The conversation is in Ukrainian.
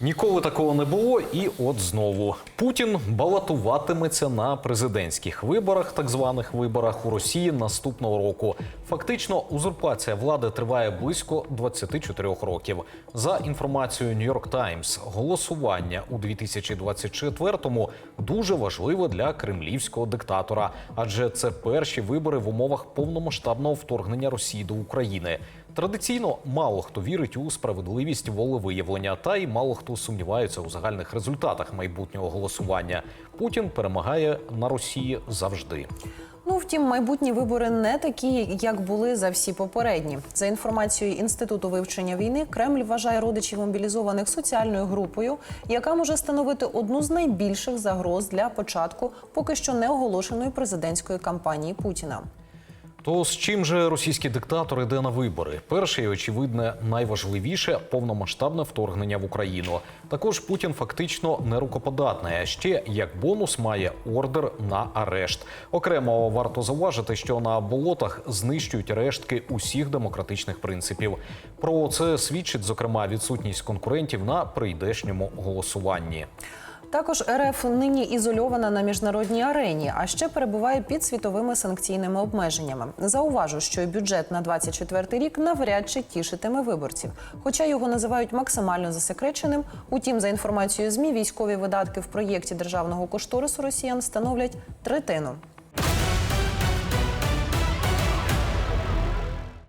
Ніколи такого не було, і от знову Путін балотуватиметься на президентських виборах, так званих виборах у Росії наступного року. Фактично, узурпація влади триває близько 24 років. За інформацією New York Times, голосування у 2024-му дуже важливе для кремлівського диктатора, адже це перші вибори в умовах повномасштабного вторгнення Росії до України. Традиційно мало хто вірить у справедливість волевиявлення, та й мало хто сумнівається у загальних результатах майбутнього голосування. Путін перемагає на Росії завжди. Ну, втім, майбутні вибори не такі, як були за всі попередні. За інформацією інституту вивчення війни, Кремль вважає родичів мобілізованих соціальною групою, яка може становити одну з найбільших загроз для початку поки що не оголошеної президентської кампанії Путіна. То з чим же російський диктатор йде на вибори? Перше і очевидне найважливіше повномасштабне вторгнення в Україну. Також Путін фактично не рукоподатний, а ще як бонус має ордер на арешт. Окремо варто зауважити, що на болотах знищують рештки усіх демократичних принципів. Про це свідчить зокрема відсутність конкурентів на прийдешньому голосуванні. Також РФ нині ізольована на міжнародній арені, а ще перебуває під світовими санкційними обмеженнями. Зауважу, що бюджет на 24 рік навряд чи тішитиме виборців, хоча його називають максимально засекреченим. Утім, за інформацією змі, військові видатки в проєкті державного кошторису росіян становлять третину.